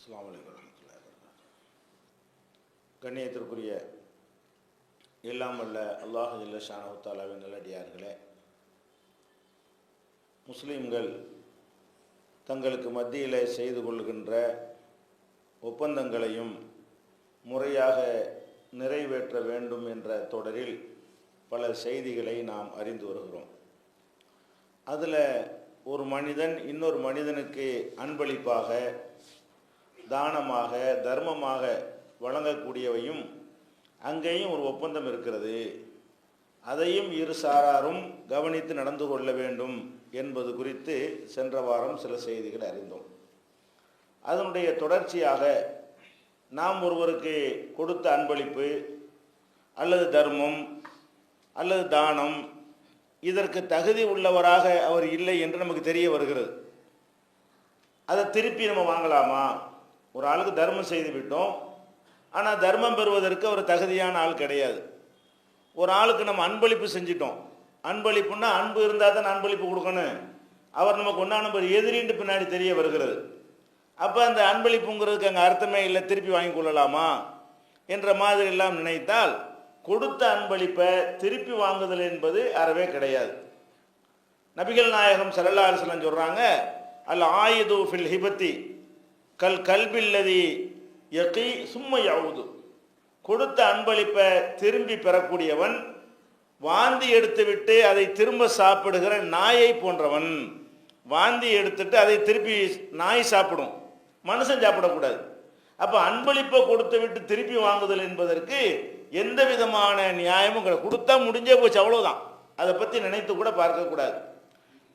அஸ்லாமலைக்கு அலைக்கும் கண்ணியத்திற்குரிய எல்லாம் வல்ல அல்லாஹ் ஜல்ல ஷானஹு நல்லடியார்களே முஸ்லீம்கள் தங்களுக்கு மத்தியில் செய்து கொள்கின்ற ஒப்பந்தங்களையும் முறையாக நிறைவேற்ற வேண்டும் என்ற தொடரில் பல செய்திகளை நாம் அறிந்து வருகிறோம். அதில் ஒரு மனிதன் இன்னொரு மனிதனுக்கு அன்பளிப்பாக தானமாக தர்மமாக வழங்கக்கூடியவையும் அங்கேயும் ஒரு ஒப்பந்தம் இருக்கிறது. அதையும் இரு சாராரும் கவனித்து நடந்து கொள்ள வேண்டும் என்பது குறித்து சென்ற வாரம் சில செய்திகளை அறிந்தோம். அதனுடைய தொடர்ச்சியாக நாம் ஒருவருக்கு கொடுத்த அன்பளிப்பு அல்லது தர்மம் அல்லது தானம் இதற்கு தகுதி உள்ளவராக அவர் இல்லை என்று நமக்கு தெரிய வருகிறது. அதை திருப்பி நம்ம வாங்கலாமா? ஒரு ஆளுக்கு தர்மம் செய்து விட்டோம். ஆனால் தர்மம் பெறுவதற்கு ஒரு தகுதியான ஆள் கிடையாது. ஒரு ஆளுக்கு நம்ம அன்பளிப்பு செஞ்சிட்டோம். அன்பளிப்புன்னா அன்பு இருந்தால் தான் அன்பளிப்பு கொடுக்கணும். அவர் நமக்கு ஒன்றா நம்பர் எதிரின்ட்டு பின்னாடி தெரிய வருகிறது. அப்போ அந்த அன்பளிப்புங்கிறதுக்கு அங்கே அர்த்தமே இல்லை திருப்பி வாங்கி கொள்ளலாமா என்ற மாதிரி எல்லாம் நினைத்தால் கொடுத்த அன்பளிப்பை திருப்பி வாங்குதல் என்பது அறவே கிடையாது. நபிகள் நாயகம் சல்லல்லா சொல்கிறாங்க அல் ஆயுது ஃபில் ஹிபத்தி கல் கல்பில்லதி யகி சும்மை யாவுது. கொடுத்த அன்பளிப்பை திரும்பி பெறக்கூடியவன் வாந்தி எடுத்துவிட்டு அதை திரும்ப சாப்பிடுகிற நாயை போன்றவன். வாந்தி எடுத்துட்டு அதை திருப்பி நாய் சாப்பிடும். மனுஷன் சாப்பிடக்கூடாது. அப்போ அன்பளிப்பை கொடுத்து விட்டு திருப்பி வாங்குதல் என்பதற்கு எந்த விதமான நியாயமும் கிடையாது. கொடுத்தா முடிஞ்சே போச்சு அவ்வளோதான் அதை பற்றி நினைத்து கூட பார்க்கக்கூடாது.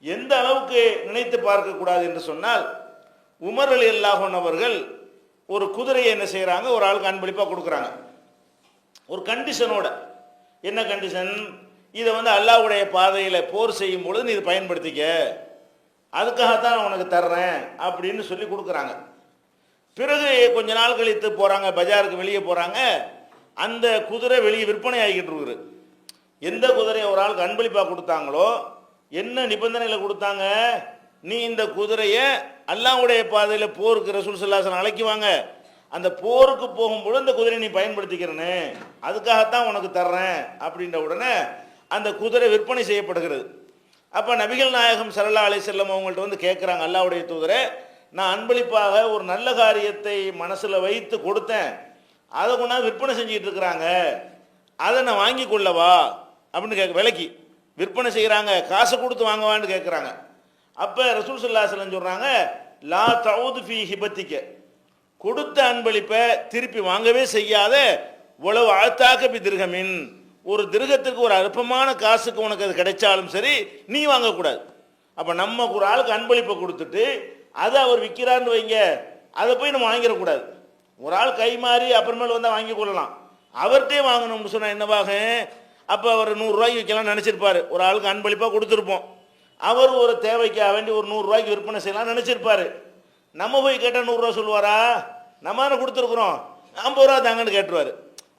எந்த அளவுக்கு நினைத்து பார்க்கக்கூடாது என்று சொன்னால் உமர் அலி அல்லாஹன் அவர்கள் ஒரு குதிரையை என்ன செய்கிறாங்க ஒரு ஆளுக்கு அன்பளிப்பாக கொடுக்குறாங்க. ஒரு கண்டிஷனோட என்ன கண்டிஷன் இதை வந்து அல்லாஹ்வுடைய பாதையில் போர் செய்யும் பொழுது நீ இதை பயன்படுத்திக்க. அதுக்காகத்தான் நான் உனக்கு தர்றேன் அப்படின்னு சொல்லி கொடுக்குறாங்க. பிறகு கொஞ்ச நாள் கழித்து போகிறாங்க பஜாருக்கு வெளியே போகிறாங்க அந்த குதிரை வெளியே விற்பனை ஆகிக்கிட்டு இருக்குது. எந்த குதிரையை ஒரு ஆளுக்கு அன்பளிப்பாக கொடுத்தாங்களோ என்ன நிபந்தனையில் கொடுத்தாங்க? நீ இந்த குதிரையை அல்லாவுடைய பாதையில் போருக்கு ரசூல் சல்லாசன் அழைக்குவாங்க. அந்த போருக்கு போகும்போது அந்த குதிரையை நீ பயன்படுத்திக்கிறனே. அதுக்காகத்தான் உனக்கு தர்றேன் அப்படின்ற உடனே அந்த குதிரை விற்பனை செய்யப்படுகிறது. அப்போ நபிகள் நாயகம் சரலா அலை செல்லம் அவங்கள்ட்ட வந்து கேட்குறாங்க அல்லாவுடைய தூதரை நான் அன்பளிப்பாக ஒரு நல்ல காரியத்தை மனசில் வைத்து கொடுத்தேன். அதை கொண்டாந்து விற்பனை செஞ்சுக்கிட்டு இருக்கிறாங்க. அதை நான் வாங்கி கொள்ளவா? அப்படின்னு கேட்க விலைக்கு. விற்பனை செய்கிறாங்க காசை கொடுத்து வாங்கவான்னு கேட்குறாங்க அப்போ ரசூல் சல்லாஹலம் சொல்கிறாங்க லா தவுது ஃபி ஹிபத்திக்க கொடுத்த அன்பளிப்பை திருப்பி வாங்கவே செய்யாத உழவு அழுத்தாக்க பி திருகமின் ஒரு திருகத்துக்கு ஒரு அற்பமான காசுக்கு உனக்கு அது கிடைச்சாலும் சரி நீ வாங்கக்கூடாது. அப்போ நம்ம ஒரு ஆளுக்கு அன்பளிப்பை கொடுத்துட்டு அதை அவர் விற்கிறான்னு வைங்க அதை போய் நம்ம வாங்கிடக்கூடாது. ஒரு ஆள் கை மாறி அப்புறமேல் வந்தால் வாங்கி கொள்ளலாம். அவர்கிட்டே வாங்கணும்னு சொன்னால் என்னவாகும்? அப்போ அவர் நூறுரூவாய்க்கு வைக்கலாம்னு நினச்சிருப்பாரு. ஒரு ஆளுக்கு அன்பளிப்பாக கொடுத்துருப்போம். அவர் ஒரு தேவைக்காக வேண்டி ஒரு நூறுரூவாய்க்கு விற்பனை செய்யலாம்னு நினச்சிருப்பாரு. நம்ம போய் கேட்டால் நூறுரூவா சொல்லுவாரா? நம்ம கொடுத்துருக்குறோம். ஐம்பது ரூபா தாங்கன்னு கேட்டுருவார்.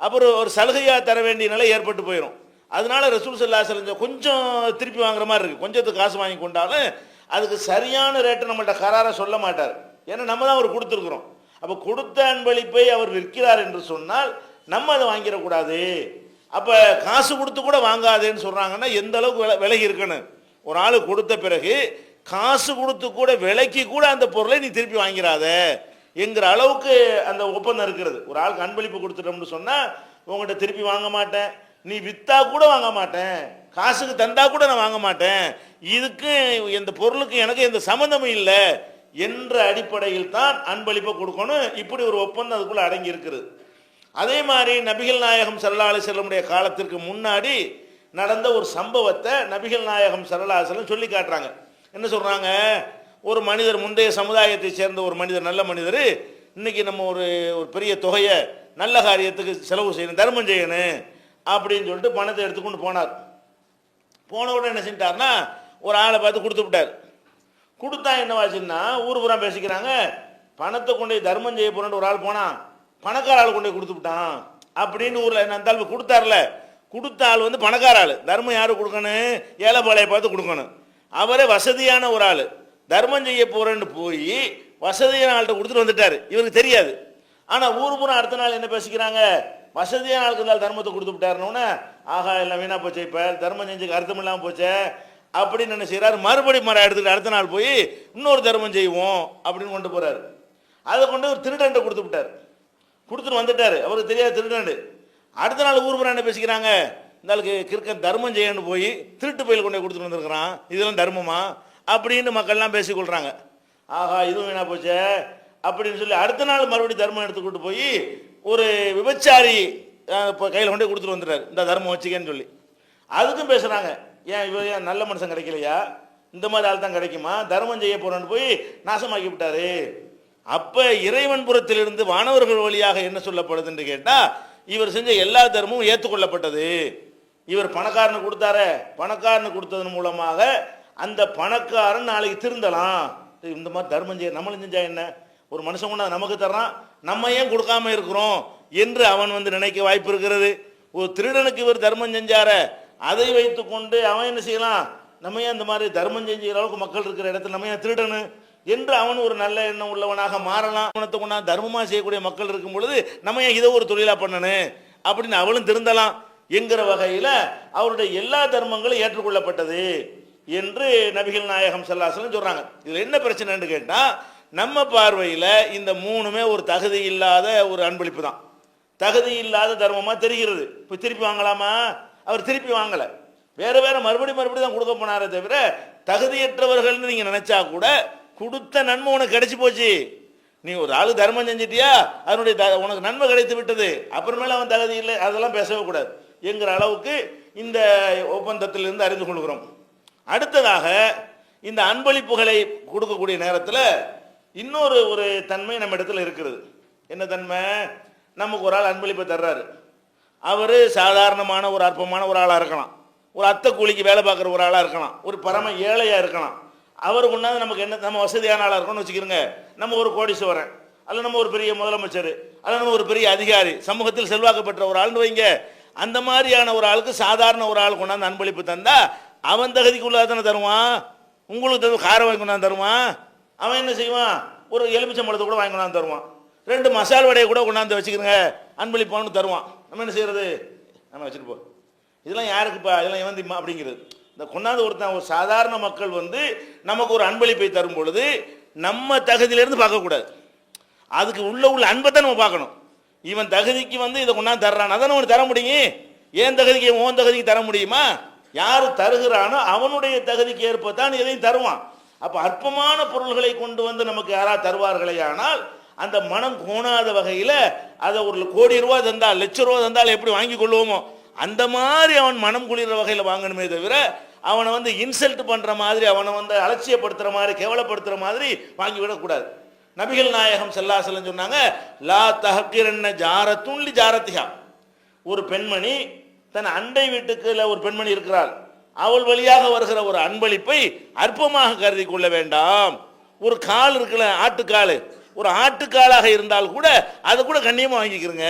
அப்புறம் ஒரு சலுகையாக தர வேண்டிய நிலை ஏற்பட்டு போயிடும் அதனால ரசூல் சல்லா செலஞ்ச கொஞ்சம் திருப்பி வாங்குற மாதிரி இருக்குது கொஞ்சத்துக்கு காசு வாங்கி கொண்டாலும் அதுக்கு சரியான ரேட்டை நம்மள்கிட்ட கராராக சொல்ல மாட்டார். ஏன்னா நம்ம தான் அவர் கொடுத்துருக்குறோம். அப்போ கொடுத்த அன்பளிப்பை அவர் விற்கிறார் என்று சொன்னால் நம்ம அதை வாங்கிடக்கூடாது. அப்போ காசு கொடுத்து கூட வாங்காதேன்னு சொல்கிறாங்கன்னா எந்த அளவுக்கு வில விலகி இருக்கணும்? ஒரு ஆள் கொடுத்த பிறகு காசு கொடுத்து கூட விலைக்கு கூட அந்த பொருளை நீ திருப்பி வாங்கிறாத என்கிற அளவுக்கு அந்த ஒப்பந்தம் இருக்கிறது. ஒரு ஆளுக்கு அன்பளிப்பு கொடுத்துட்டோம்னு சொன்னால் உங்கள்கிட்ட திருப்பி வாங்க மாட்டேன். நீ விற்றா கூட வாங்க மாட்டேன். காசுக்கு தந்தா கூட நான் வாங்க மாட்டேன். இதுக்கு இந்த பொருளுக்கு எனக்கு எந்த சம்மந்தமும் இல்லை என்ற அடிப்படையில் தான் அன்பளிப்பை கொடுக்கணும். இப்படி ஒரு ஒப்பந்தம் அதுக்குள்ளே அடங்கி இருக்குது. அதே மாதிரி நபிகள் நாயகம் சல்லா அலி செல்லமுடைய காலத்திற்கு முன்னாடி நடந்த ஒரு சம்பவத்தை நபிகள் நாயகம் சரலாசலம் சொல்லி காட்டுறாங்க. என்ன சொல்கிறாங்க ஒரு மனிதர் முந்தைய சமுதாயத்தை சேர்ந்த ஒரு மனிதர் நல்ல மனிதர் இன்னைக்கு நம்ம ஒரு ஒரு பெரிய தொகையை நல்ல காரியத்துக்கு செலவு செய்யணும் தர்மம் செய்யணும் அப்படின்னு சொல்லிட்டு பணத்தை எடுத்துக்கொண்டு போனார். போன உடனே என்ன செஞ்சிட்டார்னா ஒரு ஆளை பார்த்து கொடுத்து விட்டார். கொடுத்தா என்னவாச்சுன்னா ஊர் புறம் பேசிக்கிறாங்க பணத்தை கொண்டு போய் தர்மம் செய்ய போறேன்னு ஒரு ஆள் போனான். பணக்கார ஆள் கொண்டு போய் கொடுத்து விட்டான். அப்படின்னு ஊரில் என்ன அந்த கொடுத்தார்ல. கொடுத்த ஆள் வந்து பணக்கார ஆள் தர்மம் யாரு கொடுக்கணும் ஏழைப்பாளையை பார்த்து கொடுக்கணும். அவரே வசதியான ஒரு ஆள். தர்மம் செய்ய போகிறேன்னு போய் வசதியான ஆள்கிட்ட கொடுத்துட்டு வந்துட்டார். இவருக்கு தெரியாது. ஆனால் ஊர் பூரா அடுத்த நாள் என்ன பேசிக்கிறாங்க? வசதியான ஆளுக்கு இருந்தால் தர்மத்தை கொடுத்து விட்டாருன்னு ஆகா எல்லாம் வீணாக போச்சு இப்போ தர்மம் செஞ்சுக்கு அர்த்தம் இல்லாமல் போச்சே அப்படின்னு என்ன செய்கிறாரு மறுபடி மரம் எடுத்துகிட்டு அடுத்த நாள் போய் இன்னொரு தர்மம் செய்வோம் அப்படின்னு கொண்டு போகிறாரு அதை கொண்டு ஒரு திருடன்ட்ட கொடுத்து விட்டார். கொடுத்துட்டு வந்துட்டார். அவருக்கு தெரியாது திருடண்டு அடுத்த நாள் ஊர் என்ன பேசிக்கிறாங்க? இந்த ஆளுக்கு கிறுக்கன் தர்மம் செய்யணும்னு போய் திருட்டு பயில் கொண்டு கொடுத்துட்டு வந்திருக்கிறான். இதெல்லாம் தர்மமா? அப்படின்னு மக்கள்லாம் பேசிக்கொள்கிறாங்க ஆஹா இதுவும் வீணா போச்சே. அப்படின்னு சொல்லி அடுத்த நாள் மறுபடியும் தர்மம் எடுத்துக்கிட்டு போய் ஒரு விபச்சாரி இப்போ கையில் கொண்டே கொடுத்துட்டு வந்துடுறாரு இந்த தர்மம் வச்சுக்கன்னு சொல்லி. அதுக்கும் பேசுகிறாங்க ஏன் இவ ஏன் நல்ல மனுஷன் கிடைக்கலையா? இந்த மாதிரி ஆள் தான் கிடைக்குமா? தர்மம் செய்ய போகிறோன்னு போய் நாசமாக்கி விட்டாரு. அப்போ இறைவன்புறத்திலிருந்து வானவர்கள் வழியாக என்ன சொல்லப்படுதுன்னு கேட்டால் இவர் செஞ்ச எல்லா தர்மமும் ஏற்றுக்கொள்ளப்பட்டது. இவர் பணக்காரனு கொடுத்தார பணக்காரனு கொடுத்ததன் மூலமாக அந்த பணக்காரன் நாளைக்கு திருந்தலாம். இந்த மாதிரி தர்மம் செய்ய நம்மளும் செஞ்சா என்ன? ஒரு மனுஷன் கொண்டா நமக்கு தர்றான் நம்ம ஏன் கொடுக்காம இருக்கிறோம் என்று அவன் வந்து நினைக்க வாய்ப்பு இருக்கிறது. ஒரு திருடனுக்கு இவர் தர்மம் செஞ்சார அதை வைத்துக்கொண்டு அவன் என்ன செய்யலாம்? நம்ம ஏன் இந்த மாதிரி தர்மம் செஞ்ச அளவுக்கு மக்கள் இருக்கிற இடத்துல நம்ம ஏன் திருடனு? என்று அவன் ஒரு நல்ல எண்ணம் உள்ளவனாக மாறலாம். அவனத்தை கொண்டா தர்மமா செய்யக்கூடிய மக்கள் இருக்கும் பொழுது நம்ம ஏன் இதை ஒரு தொழிலா பண்ணணும்? அப்படின்னு அவளும் திருந்தலாம். என்கிற வகையில் அவருடைய எல்லா தர்மங்களும் ஏற்றுக்கொள்ளப்பட்டது என்று நபிகள் நாயகம் செல்லாசலம் சொல்றாங்க. இதுல என்ன பிரச்சனைன்னு கேட்டால் நம்ம பார்வையில் இந்த மூணுமே ஒரு தகுதி இல்லாத ஒரு அன்பளிப்பு தான். தகுதி இல்லாத தர்மமா தெரிகிறது. இப்போ திருப்பி வாங்கலாமா? அவர் திருப்பி வாங்கல. வேற வேற மறுபடியும் மறுபடியும் தான் கொடுக்க போனாரே தவிர தகுதியற்றவர்கள்னு நீங்க நினைச்சா கூட கொடுத்த நன்மை உனக்கு கிடைச்சி போச்சு. நீ ஒரு ஆளு தர்மம் செஞ்சிட்டியா? அதனுடைய உனக்கு நன்மை கிடைத்து விட்டது. அப்புறமேல அவன் தகுதி இல்லை. அதெல்லாம் பேசவே கூடாது. என்கிற அளவுக்கு இந்த ஒப்பந்தத்திலிருந்து அறிந்து கொள்கிறோம். அடுத்ததாக இந்த அன்பளிப்புகளை கொடுக்கக்கூடிய நேரத்தில் இன்னொரு ஒரு தன்மை நம்ம இடத்துல இருக்கிறது. என்ன தன்மை? நமக்கு ஒரு ஆள் அன்பளிப்பை தர்றாரு. அவர் சாதாரணமான ஒரு அற்பமான ஒரு ஆளாக இருக்கலாம். ஒரு அத்தை கூலிக்கு வேலை பார்க்குற ஒரு ஆளாக இருக்கலாம். ஒரு பரம ஏழையாக இருக்கலாம். அவர் கொண்டாந்து நமக்கு என்ன நம்ம வசதியான ஆளாக இருக்கணும்னு வச்சுக்கிறோங்க நம்ம ஒரு கோடீஸ்வரன் அல்ல நம்ம ஒரு பெரிய முதலமைச்சர் அல்ல நம்ம ஒரு பெரிய அதிகாரி சமூகத்தில் செல்வாக்கு பெற்ற ஒரு ஆள்னு வைங்க. அந்த மாதிரியான ஒரு ஆளுக்கு சாதாரண ஒரு ஆள் கொண்டாந்து அன்பளிப்பு தந்தா அவன் தகுதிக்குள்ளாக தானே தருவான்? உங்களுக்கு தந்து காரை வாங்கி கொண்டாந்து தருவான்? அவன் என்ன செய்வான்? ஒரு எலுமிச்சம்பழத்தை கூட வாங்கி கொண்டாந்து தருவான். ரெண்டு மசால் வடையை கூட கொண்டாந்து வச்சுக்கிறங்க அன்பளிப்பான்னு தருவான். நம்ம என்ன செய்யறது? நம்ம வச்சுட்டு போ. இதெல்லாம் யாருக்குப்பா? இதெல்லாம் எவன் திம்மா அப்படிங்கிறது. இந்த கொண்டாந்து ஒருத்தன் ஒரு சாதாரண மக்கள் வந்து நமக்கு ஒரு அன்பளிப்பை தரும் பொழுது நம்ம தகுதியிலேருந்து பார்க்கக்கூடாது. அதுக்கு உள்ள உள்ள அன்பை தான் நம்ம பார்க்கணும். இவன் தகுதிக்கு வந்து இதை கொண்டாந்து தர்றான். அதான் உனக்கு தர முடியும்? ஏன் தகுதிக்கு ஓன் தகுதிக்கு தர முடியுமா? யார் தருகிறானோ அவனுடைய தகுதிக்கு ஏற்ப தான் எதையும் தருவான். அப்போ அற்பமான பொருள்களை கொண்டு வந்து நமக்கு யாராவது தருவார்களே ஆனால் அந்த மனம் கோணாத வகையில் அதை ஒரு கோடி ரூபா தந்தால் லட்ச ரூபா தந்தால் எப்படி வாங்கி கொள்வோமோ? அந்த மாதிரி அவன் மனம் குளிர வகையில் வாங்கணுமே தவிர அவனை வந்து இன்சல்ட் பண்ணுற மாதிரி அவனை வந்து அலட்சியப்படுத்துகிற மாதிரி கேவலப்படுத்துகிற மாதிரி வாங்கி விடக்கூடாது நபிகள் நாயகம் செல்லாசலம் சொன்னாங்க லா தஹக்கிரன்ன ஜாரத்துள்ளி ஜாரத்திகா ஒரு பெண்மணி தன் அண்டை வீட்டுக்குள்ள ஒரு பெண்மணி இருக்கிறாள். அவள் வழியாக வருகிற ஒரு அன்பளிப்பை அற்பமாக கருதி கொள்ள வேண்டாம். ஒரு கால் இருக்கல ஆட்டுக்கால். ஒரு ஆட்டுக்காலாக இருந்தால் கூட அதை கூட கண்ணியமாக வாங்கிக்கிறங்க.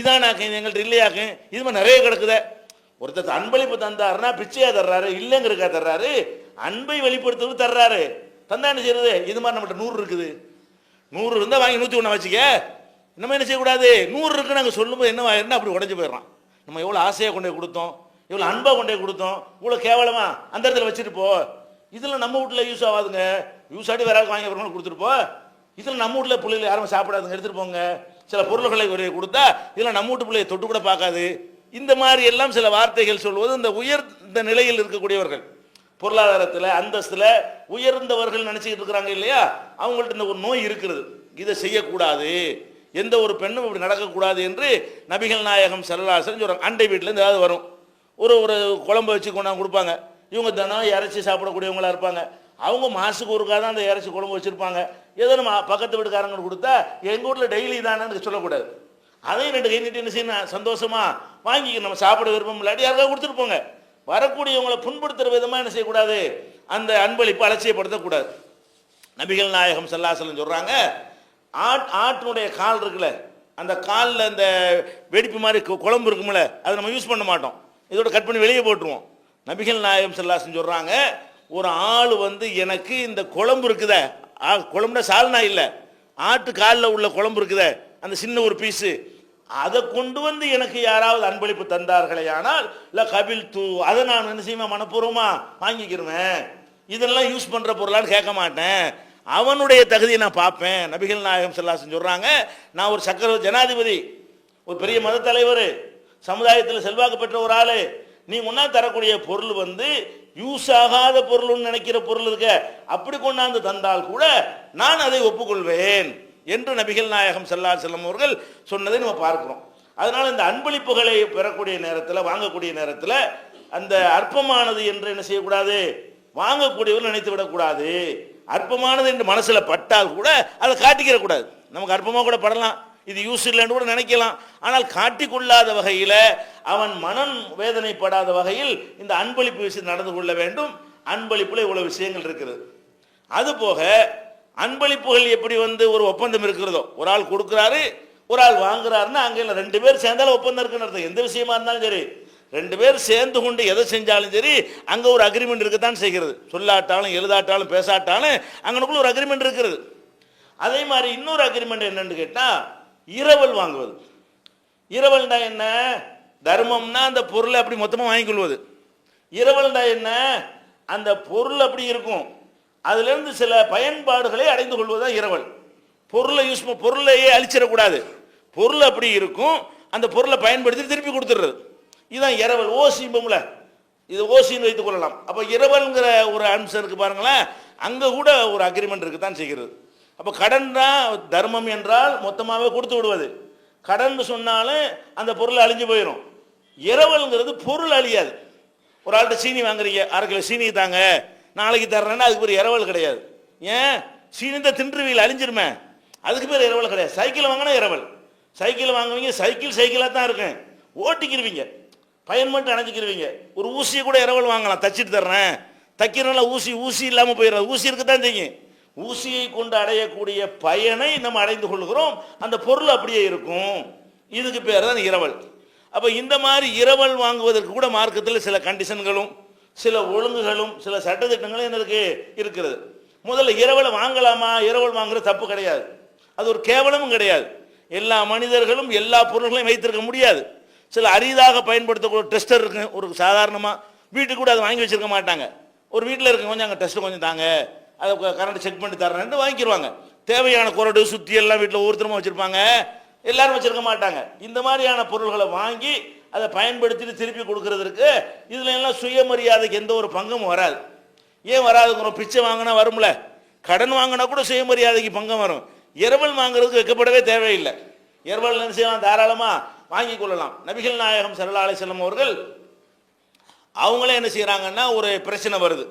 இதானாக்க எங்கள்கிட்ட இல்லையாக்கு இது மாதிரி நிறைய கிடக்குதே. ஒருத்தர் அன்பளிப்பு தந்தாருன்னா பிச்சையா தர்றாரு இல்லைங்கிறக்கா தர்றாரு அன்பை வெளிப்படுத்துறது தர்றாரு. தந்தா என்ன செய்யறது? இது மாதிரி நம்மகிட்ட நூறு இருக்குது. நூறு இருந்தால் வாங்கி நூற்றி ஒன்று வச்சுக்க. நம்ம என்ன செய்யக்கூடாது? நூறு இருக்கு நாங்கள் சொல்லும்போது என்ன ஆயிருந்தா அப்படி உடஞ்சி போயிடறான். நம்ம எவ்வளோ ஆசையாக கொண்டு போய் கொடுத்தோம் இவ்வளோ அன்பாக கொண்டு போய் கொடுத்தோம் இவ்வளோ கேவலமா அந்த இடத்துல வச்சுட்டு போ. இதில் நம்ம வீட்டில் யூஸ் ஆகாதுங்க. யூஸ் ஆடி வேற யாருக்கும் வாங்கி வரணும் கொடுத்துட்டு போ. இதில் நம்ம வீட்டில் பிள்ளைகள் யாரும் சாப்பிடாதுங்க. எடுத்துகிட்டு போங்க. சில பொருள்களை ஒரு கொடுத்தா இதில் நம்ம வீட்டு பிள்ளையை தொட்டு கூட பார்க்காது. இந்த மாதிரி எல்லாம் சில வார்த்தைகள் சொல்வது இந்த உயர்ந்த நிலையில் இருக்கக்கூடியவர்கள். பொருளாதாரத்தில் அந்தஸ்தில் உயர்ந்தவர்கள் நினச்சிக்கிட்டு இருக்கிறாங்க இல்லையா? அவங்கள்ட்ட இந்த ஒரு நோய் இருக்கிறது. இதை செய்யக்கூடாது. எந்த ஒரு பெண்ணும் இப்படி நடக்கக்கூடாது என்று நபிகள் நாயகம் செல்லாசன் சொல்கிறாங்க அண்டை வீட்டிலேருந்து ஏதாவது வரும். ஒரு ஒரு குழம்பு வச்சு கொண்டாந்து கொடுப்பாங்க. இவங்க தினம் இறைச்சி சாப்பிடக்கூடியவங்களா இருப்பாங்க. அவங்க மாதத்துக்கு ஒருக்கா தான் அந்த இறைச்சி குழம்பு வச்சுருப்பாங்க. ஏதோ நம்ம பக்கத்து வீட்டுக்காரங்க கொடுத்தா எங்கள் வீட்டில் டெய்லி தானேன்னு சொல்லக்கூடாது. அதையும் ரெண்டு கை நீட்டி என்ன செய்யணும்? சந்தோஷமா வாங்கி நம்ம சாப்பிட விருப்பம் இல்லாட்டி யாருக்காக கொடுத்துட்டு போங்க. வரக்கூடியவங்களை புண்படுத்துகிற விதமாக என்ன செய்யக்கூடாது? அந்த அன்பளிப்பு அலட்சியப்படுத்தக்கூடாது. நபிகள் நாயகம் செல்லாசலம் சொல்கிறாங்க ஆட் ஆட்டினுடைய கால் இருக்குல்ல அந்த காலில் அந்த வெடிப்பு மாதிரி கு- குழம்பு இருக்கும்ல அதை நம்ம யூஸ் பண்ண மாட்டோம். இதோட கட் பண்ணி வெளியே போட்டுருவோம். நபிகள் நாயகம் செல்லாசன் சொல்கிறாங்க ஒரு ஆள் வந்து எனக்கு இந்த குழம்பு இருக்குதே ஆ குழம்புனா சால்னா இல்லை ஆட்டு காலில் உள்ள குழம்பு இருக்குதே அந்த சின்ன ஒரு பீஸு அதை கொண்டு வந்து எனக்கு யாராவது அன்பளிப்பு தந்தார்களே ஆனால் இல்லை கபில் தூ அதை நான் என்ன செய்வேன் மனப்பூர்வமா வாங்கிக்கிருவேன். இதெல்லாம் யூஸ் பண்ணுற பொருளான்னு கேட்க மாட்டேன். அவனுடைய தகுதியை நான் பார்ப்பேன். நபிகள் நாயகம் செல்லாசன் சொல்கிறாங்க நான் ஒரு சக்கர ஜனாதிபதி ஒரு பெரிய மத தலைவர் சமுதாயத்தில் செல்வாக்கு பெற்ற ஒரு ஆளு. நீ ஒன்றா தரக்கூடிய பொருள் வந்து யூஸ் ஆகாத பொருள்னு நினைக்கிற பொருள் இருக்க. அப்படி கொண்டாந்து தந்தால் கூட நான் அதை ஒப்புக்கொள்வேன். என்று நபிகள் நாயகம் செல்லா செல்லம் அவர்கள் சொன்னதை நம்ம பார்க்கிறோம். அதனால் இந்த அன்பளிப்புகளை பெறக்கூடிய நேரத்தில் வாங்கக்கூடிய நேரத்தில் அந்த அற்பமானது என்று என்ன செய்யக்கூடாது? வாங்கக்கூடியவர் நினைத்து விடக்கூடாது. அற்பமானது என்று மனசில் பட்டால் கூட அதை காட்டிக்கிற கூடாது நமக்கு அற்பமாக கூட படலாம். இது யூஸ் இல்லைன்னு கூட நினைக்கலாம். ஆனால் காட்டிக்கொள்ளாத வகையில் அவன் மனம் வேதனைப்படாத வகையில் இந்த அன்பளிப்பு விஷயம் நடந்து கொள்ள வேண்டும். அன்பளிப்புல இவ்வளவு விஷயங்கள் இருக்கிறது அதுபோக அன்பளிப்புகள் எப்படி வந்து ஒரு ஒப்பந்தம் இருக்கிறதோ ஒரு ஆள் கொடுக்குறாரு ஒரு ஆள் வாங்குறாருன்னா அங்கே ரெண்டு பேர் சேர்ந்தாலும் ஒப்பந்தம் இருக்குன்னு அர்த்தம். எந்த விஷயமா இருந்தாலும் சரி. ரெண்டு பேர் சேர்ந்து கொண்டு எதை செஞ்சாலும் சரி அங்கே ஒரு அக்ரிமெண்ட் இருக்கத்தான் செய்கிறது. சொல்லாட்டாலும் எழுதாட்டாலும் பேசாட்டாலும் அங்கனுக்குள்ள ஒரு அக்ரிமெண்ட் இருக்கிறது. அதே மாதிரி இன்னொரு அக்ரிமெண்ட் என்னன்னு கேட்டால் இரவல் வாங்குவது. இரவல்னா என்ன? தர்மம்னா அந்த பொருளை அப்படி மொத்தமாக வாங்கிக்கொள்வது இரவல்னா என்ன? அந்த பொருள் அப்படி இருக்கும். அதிலிருந்து சில பயன்பாடுகளை அடைந்து கொள்வதுதான் இரவல். பொருளை யூஸ் பொருளையே அழிச்சிடக்கூடாது. பொருள் அப்படி இருக்கும் அந்த பொருளை பயன்படுத்தி திருப்பி கொடுத்துடுறது. இதுதான் இரவல். ஓசிம்பும்ல இது ஓசின்னு வைத்துக் கொள்ளலாம். அப்போ இரவல்ங்கிற ஒரு அம்சம் இருக்கு பாருங்களேன். அங்கே கூட ஒரு அக்ரிமெண்ட் இருக்கு தான் செய்கிறது. அப்போ கடன் தான் தர்மம் என்றால் மொத்தமாகவே கொடுத்து விடுவது. கடன் சொன்னாலும் அந்த பொருள் அழிஞ்சு போயிடும் இரவல்ங்கிறது பொருள் அழியாது. ஒரு ஆள்கிட்ட சீனி வாங்குறீங்க அரை கிலோ சீனி தாங்க. நாளைக்கு தர்றேன்னா அதுக்கு பேர் இரவல் கிடையாது. ஏன்? சீனி தின்றுவியில் அழிஞ்சிருமே. அதுக்கு பேர் இரவல் கிடையாது. சைக்கிள் வாங்கினா இரவல். சைக்கிள் வாங்குவீங்க சைக்கிள் சைக்கிளாக தான் இருக்கும் ஓட்டிக்கிருவீங்க. மட்டும் அடைஞ்சிக்கிடுவீங்க ஒரு ஊசியை கூட இரவல் வாங்கலாம். தச்சிட்டு தர்றேன். தைக்கிறனால ஊசி ஊசி இல்லாமல் போயிடுறது. ஊசி இருக்க தான் செய்யும் ஊசியை கொண்டு அடையக்கூடிய பயனை நம்ம அடைந்து கொள்கிறோம். அந்த பொருள் அப்படியே இருக்கும். இதுக்கு பேர் தான் இரவல். அப்போ இந்த மாதிரி இரவல் வாங்குவதற்கு கூட மார்க்கத்தில் சில கண்டிஷன்களும் சில ஒழுங்குகளும் சில சட்டத்திட்டங்களும் எனக்கு இருக்கிறது. முதல்ல இரவில் வாங்கலாமா? இரவல் வாங்குறது தப்பு கிடையாது. அது ஒரு கேவலமும் கிடையாது. எல்லா மனிதர்களும் எல்லா பொருள்களையும் வைத்திருக்க முடியாது. சில அரிதாக பயன்படுத்தக்கூடிய டெஸ்டர் இருக்கு ஒரு சாதாரணமாக வீட்டுக்கு கூட அதை வாங்கி வச்சிருக்க மாட்டாங்க. ஒரு வீட்டில் இருக்க கொஞ்சம் அங்கே டெஸ்ட்டு கொஞ்சம் தாங்க. அதை கரண்ட் செக் பண்ணி தரேன்ட்டு வாங்கிடுவாங்க தேவையான குரடு சுற்றி எல்லாம் வீட்டில் ஒவ்வொருத்தருமா வச்சுருப்பாங்க. எல்லாரும் வச்சிருக்க மாட்டாங்க. இந்த மாதிரியான பொருள்களை வாங்கி அதை பயன்படுத்திட்டு திருப்பி கொடுக்கறதுக்கு இதில் எல்லாம் சுயமரியாதைக்கு எந்த ஒரு பங்கும் வராது. ஏன் வராதுங்கிறோம்? பிச்சை வாங்கினா வரும்ல. கடன் வாங்கினா கூட சுயமரியாதைக்கு பங்கம் வரும். இரவல் வாங்குறதுக்கு வைக்கப்படவே தேவையில்லை. இரவல் என்ன செய்யலாம்? தாராளமாக வாங்கி கொள்ளலாம். நபிகள் நாயகம் சரலாலை செல்லம் அவர்கள் அவங்களே என்ன செய்கிறாங்கன்னா ஒரு பிரச்சனை வருது.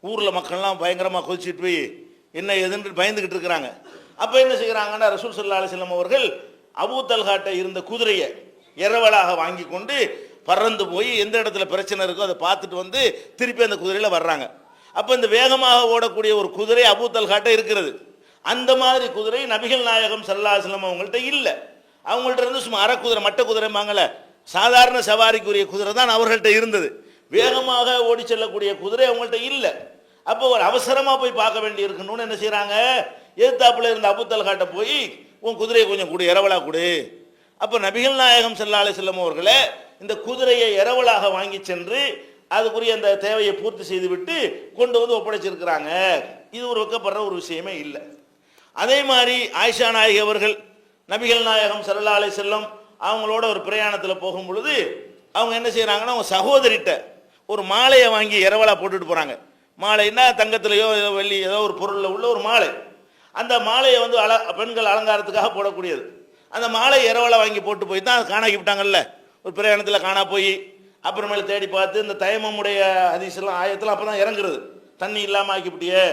ஊரில் மக்கள்லாம் பயங்கரமாக கொதிச்சுட்டு போய் என்ன எதுன்னு பயந்துக்கிட்டு இருக்கிறாங்க. அப்போ என்ன செய்கிறாங்கன்னா ரசூல் சல்லா அலிஸ்லாம் அவர்கள் அபூ இருந்த குதிரையை இரவலாக வாங்கி கொண்டு பறந்து போய் எந்த இடத்துல பிரச்சனை இருக்கோ அதை பார்த்துட்டு வந்து திருப்பி அந்த குதிரையில் வர்றாங்க. அப்போ இந்த வேகமாக ஓடக்கூடிய ஒரு குதிரை அபூத்தல் காட்ட இருக்கிறது. அந்த மாதிரி குதிரை நபிகள் நாயகம் சல்லா அவங்கள்ட்ட இல்லை. அவங்கள்ட்ட இருந்து சும்மா அரை குதிரை மட்ட குதிரைம்பாங்கள சாதாரண சவாரிக்குரிய குதிரை தான் அவர்கள்ட்ட இருந்தது. வேகமாக ஓடி செல்லக்கூடிய குதிரை அவங்கள்ட்ட இல்லை. அப்போ ஒரு அவசரமாக போய் பார்க்க வேண்டி இருக்கணும்னு என்ன செய்கிறாங்க எதிர்த்தாப்புல இருந்த அபுத்தல் காட்ட போய் உன் குதிரையை கொஞ்சம் கொடு இரவலா கொடு. அப்போ நபிகள் நாயகம் செல்லாலே செல்லும் அவர்களே இந்த குதிரையை இரவலாக வாங்கி சென்று அதுக்குரிய அந்த தேவையை பூர்த்தி செய்துவிட்டு கொண்டு வந்து ஒப்படைச்சிருக்கிறாங்க. இது ஒரு வைக்கப்படுற ஒரு விஷயமே இல்லை. அதே மாதிரி ஆயிஷா நாயகி அவர்கள் நபிகள் நாயகம் ஸல்லல்லாஹு அலைஹி அவங்களோட ஒரு பிரயாணத்தில் போகும் பொழுது அவங்க என்ன செய்கிறாங்கன்னா அவங்க சகோதரிட்ட ஒரு மாலையை வாங்கி இரவலா போட்டுட்டு போகிறாங்க மாலைன்னா தங்கத்திலையோ ஏதோ வெள்ளி ஏதோ ஒரு பொருளில் உள்ள ஒரு மாலை. அந்த மாலையை வந்து அல பெண்கள் அலங்காரத்துக்காக போடக்கூடியது. அந்த மாலை இரவலை வாங்கி போட்டு போய் தான் காணாக்கி விட்டாங்கல்ல. ஒரு பிரயாணத்தில் காணா போய் அப்புறமேல தேடி பார்த்து இந்த தயமமுடைய ஹதீஸ்லாம் ஆயத்தில் அப்போ தான் இறங்குறது. தண்ணி இல்லாமல் ஆக்கிவிட்டியே.